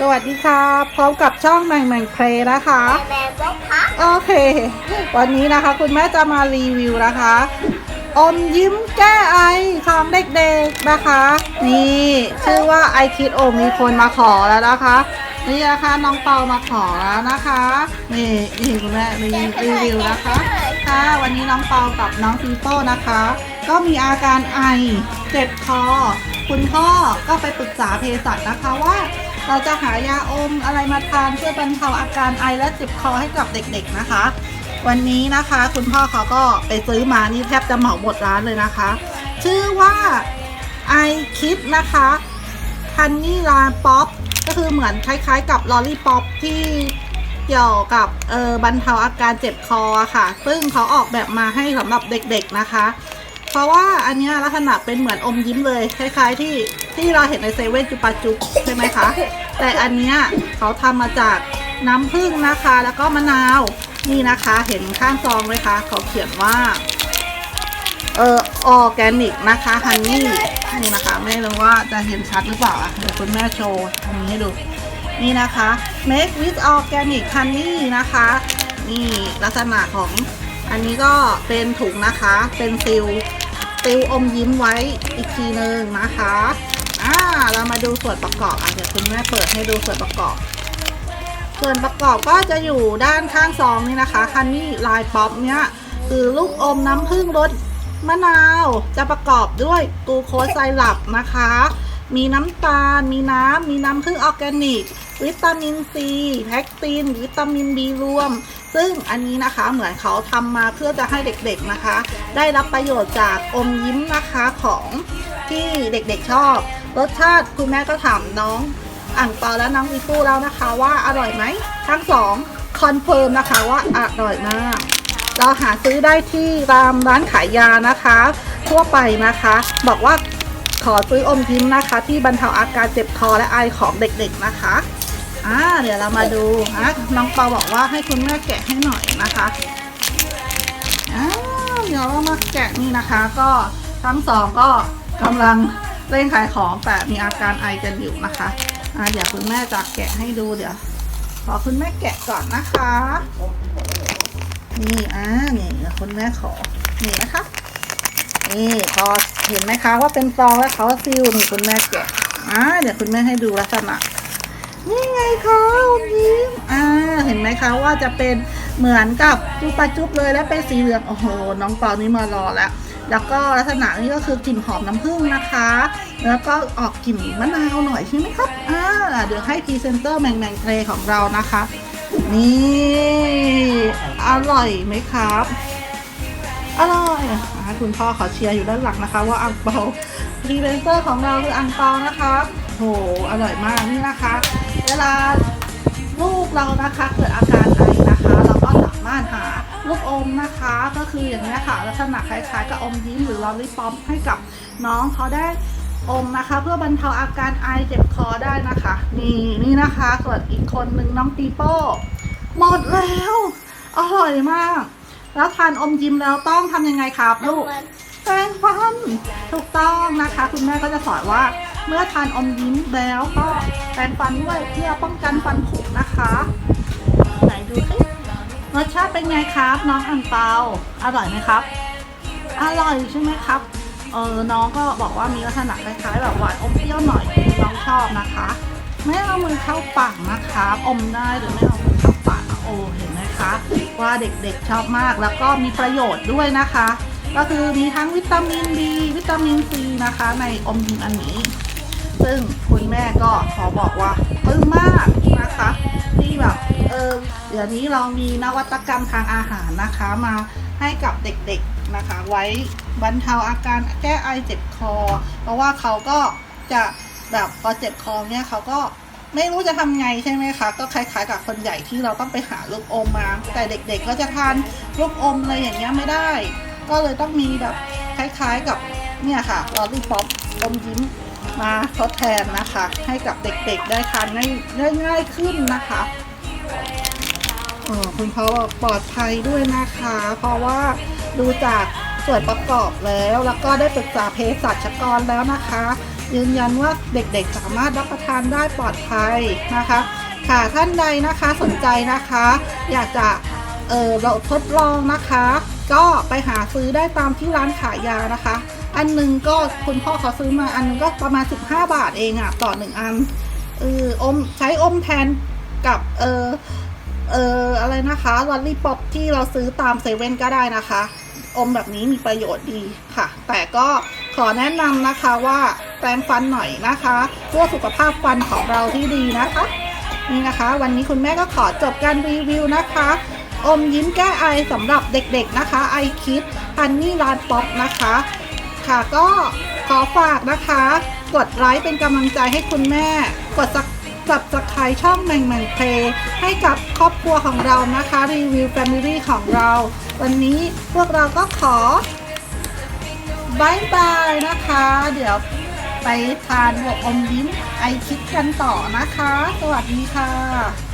สวัสดีค่ะ พร้อมกับช่องแหม่งแหม่งเพลย์นะคะ แม่บอกค่ะโอเค วันนี้นะคะ คุณแม่จะมารีวิวนะคะอมยิ้มแก้ไอของเด็กๆนะคะ นี่ชื่อว่าไอคิดโอมมีคนมาขอแล้วนะคะ นี่นะคะน้องเปามาขอแล้วนะคะ นี่นี่คุณแม่รีรีวิวนะคะ ค่ะ วันนี้น้องเปากับน้องฟีโป้นะคะ ก็มีอาการไอเจ็บคอคุณพ่อก็ไปปรึกษาเภสัชนะคะว่า เราจะหายาอมอะไรมาทานเพื่อบรรเทาอาการไอและเจ็บคอให้กับเด็กๆนะคะ วันนี้นะคะคุณพ่อเขาก็ไปซื้อมานี่แทบจะเหมาหมดร้านเลยนะคะ ชื่อว่าไอคิดนะคะฮันนี่ลาป๊อปก็คือเหมือนคล้ายๆ กับลอลี่ป๊อปที่เกี่ยวกับเออบรรเทาอาการเจ็บคอค่ะ ซึ่งเขาออกแบบมาให้สำหรับเด็กๆนะคะ เพราะว่าอันเนี้ยลักษณะเป็นเหมือนอมยิ้มเลยคล้าย ๆ ที่ที่เราเห็นในเซเว่นจุปาจุกใช่ไหมคะ แต่อันเนี้ยเขาทำมาจากน้ำผึ้งนะคะ แล้วก็มะนาวนี่นะคะ เห็นข้างซองไหมคะเขาเขียนว่า เออออแกนิกนะคะฮันนี่นี่นะคะ ไม่รู้ว่าจะเห็นชัดหรือเปล่าอะเดี๋ยวคุณแม่โชว์ตรงนี้ให้ดูนี่นะคะ make with organic honey นะคะ นี่ลักษณะของอันนี้ก็เป็นถุงนะคะ เป็นซิล ซิลอมยิ้มไว้อีกทีหนึ่งนะคะอ่าเรามาดูส่วนประกอบอะเดี๋ยวคุณแม่เปิดให้ดูส่วนประกอบ ส่วนประกอบก็จะอยู่ด้านข้างซองนี่นะคะฮันนี่ลายป๊อปเนี้ยคือลูกอมน้ำผึ้งรสมะนาวจะประกอบด้วยกลูโคสไซรัปนะคะ มีน้ำตาล มีน้ำ มีน้ำผึ้งออร์แกนิก วิตามินซีแพคติน วิตามินบีรวม ซึ่งอันนี้นะคะเหมือนเขาทำมาเพื่อจะให้เด็กๆนะคะ ได้รับประโยชน์จากอมยิ้มนะคะของที่เด็กๆชอบ รสชาติคุณแม่ก็ถามน้องอ่างเปาและน้องวิฟูแล้วนะคะ ว่าอร่อยไหมทั้งสองคอนเฟิร์มนะคะว่าอร่อยมาก เราหาซื้อได้ที่ตามร้านขายยานะคะ ทั่วไปนะคะ บอกว่าขอซื้ออมยิ้มนะคะ ที่บรรเทาอาการเจ็บคอและไอของเด็กๆนะคะ อ่าเดี๋ยวเรามาดูนะน้องเปาบอกว่าให้คุณแม่แกะให้หน่อยนะคะอ้าเดี๋ยวเรามาแกะนี่นะคะ ก็ทั้งสองก็กำลังเร่งขายของแต่มีอาการไอกันอยู่นะคะอ่าเดี๋ยวคุณแม่จะแกะให้ดูเดี๋ยวขอคุณแม่แกะก่อนนะคะนี่อ่านี่เดี๋ยวคุณแม่ขอนี่นะคะนี่พอเห็นไหมคะว่าเป็นซองแล้วเขาซิลนี่คุณแม่แกะอ่าเดี๋ยวคุณแม่ให้ดูลักษณะ นี่ไงคะยิ้มอ่าเห็นไหมคะว่าจะเป็นเหมือนกับจุ๊บปาจุ๊บเลยและเป็นสีเหลืองโอ้โหน้องเปานี่มารอแล้ว แล้วก็ลักษณะนี้ก็คือกลิ่นหอมน้ำผึ้งนะคะ แล้วก็ออกกลิ่นมะนาวหน่อยใช่ไหมครับอ่าเดี๋ยวให้พรีเซนเตอร์แมงแมงเทรของเรานะคะ นี่อร่อยไหมครับอร่อยอคุณพ่อขอเชียร์อยู่ด้านหลังนะคะ ว่าอังเปาพรีเซนเตอร์ของเราคืออังเปานะคะโหอร่อยมากนี่นะคะ เวลาลูกเรานะคะเกิดอาการไอนะคะ เราก็สามารถหาลูกอมนะคะ ก็คืออย่างนี้ค่ะลักษณะคล้ายๆกับอมยิ้มหรือลอลิปอปให้กับน้องเขาได้อมนะคะ เพื่อบรรเทาอาการไอเจ็บคอได้นะคะนี่นี่นะคะส่วนอีกคนหนึ่งน้องปีโป้หมดแล้วอร่อยมาก แล้วทานอมยิ้มแล้วต้องทำยังไงครับ ลูกแปรงฟันถูกต้องนะคะ คุณแม่ก็จะสอนว่า เมื่อทานอมยิ้มแล้วก็แปรงฟันด้วยเพื่อป้องกันฟันผุนะคะไหนดูสิรสชาติเป็นไงครับ น้องอังเปาอร่อยไหมครับ อร่อยใช่ไหมครับเออน้องก็บอกว่ามีลักษณะคล้ายๆแบบหวานอมเปรี้ยวหน่อยน้องชอบนะคะไม่เอามือเข้าปากนะคะอมได้หรือไม่เอามือเข้าปากโอ้เห็นไหมคะว่าเด็กๆชอบมากแล้วก็มีประโยชน์ด้วยนะคะ ก็คือมีทั้งวิตามินดีวิตามินซีนะคะ ในอมยิ้มอันนี้ ซึ่งคุณแม่ก็ขอบอกว่าปลื้มมากนะคะที่แบบเออเดี๋ยวนี้เรามีนวัตกรรมทางอาหารนะคะมาให้กับเด็กๆนะคะ ไว้บรรเทาอาการแก้ไอเจ็บคอ เพราะว่าเขาก็จะแบบพอเจ็บคอเนี่ยเขาก็ไม่รู้จะทำไงใช่ไหมคะ ก็คล้ายๆกับคนใหญ่ที่เราต้องไปหาลูกอมมา แต่เด็กๆก็จะทานลูกอมอะไรอย่างเงี้ยไม่ได้ ก็เลยต้องมีแบบคล้ายๆกับเนี่ยค่ะลอลลี่ป๊อปอมยิ้ม มาทดแทนนะคะ ให้กับเด็กๆได้ทานง่ายง่ายขึ้นนะคะเออคุณพ่อปลอดภัยด้วยนะคะ เพราะว่าดูจากส่วนประกอบแล้วแล้วก็ได้ปรึกษาเภสัชกรแล้วนะคะ ยืนยันว่าเด็กๆสามารถรับประทานได้ปลอดภัยนะคะ ค่ะท่านใดนะคะสนใจนะคะ อยากจะเออเราทดลองนะคะ ก็ไปหาซื้อได้ตามที่ร้านขายยานะคะ อันหนึงก็คุณพ่อเขาซื้อมาอันหนึงก็ประมาณ 15 บาทเองอะต่อหนึ่งอันเอออมใช้อมแทนกับเออเอออะไรนะคะลอลลี่ป๊อปที่เราซื้อตามเซเว่นก็ได้นะคะ อมแบบนี้มีประโยชน์ดีค่ะ แต่ก็ขอแนะนำนะคะว่าแปรงฟันหน่อยนะคะเพื่อสุขภาพฟันของเราที่ดีนะคะ นี่นะคะ วันนี้คุณแม่ก็ขอจบการรีวิวนะคะ อมยิ้มแก้ไอสำหรับเด็กๆนะคะไอคิดฮันนี่ร้านป๊อปนะคะ ค่ะ ก็ขอฝากนะคะ กดไลค์เป็นกำลังใจให้คุณแม่ กดสักจับสไครช่องแมงแมงเพลให้กับครอบครัวของเรานะคะ รีวิวแฟมิลี่ของเรา วันนี้พวกเราก็ขอบายบายนะคะ เดี๋ยวไปทานหัวอมยิ้มไอคิดกันต่อนะคะ สวัสดีค่ะ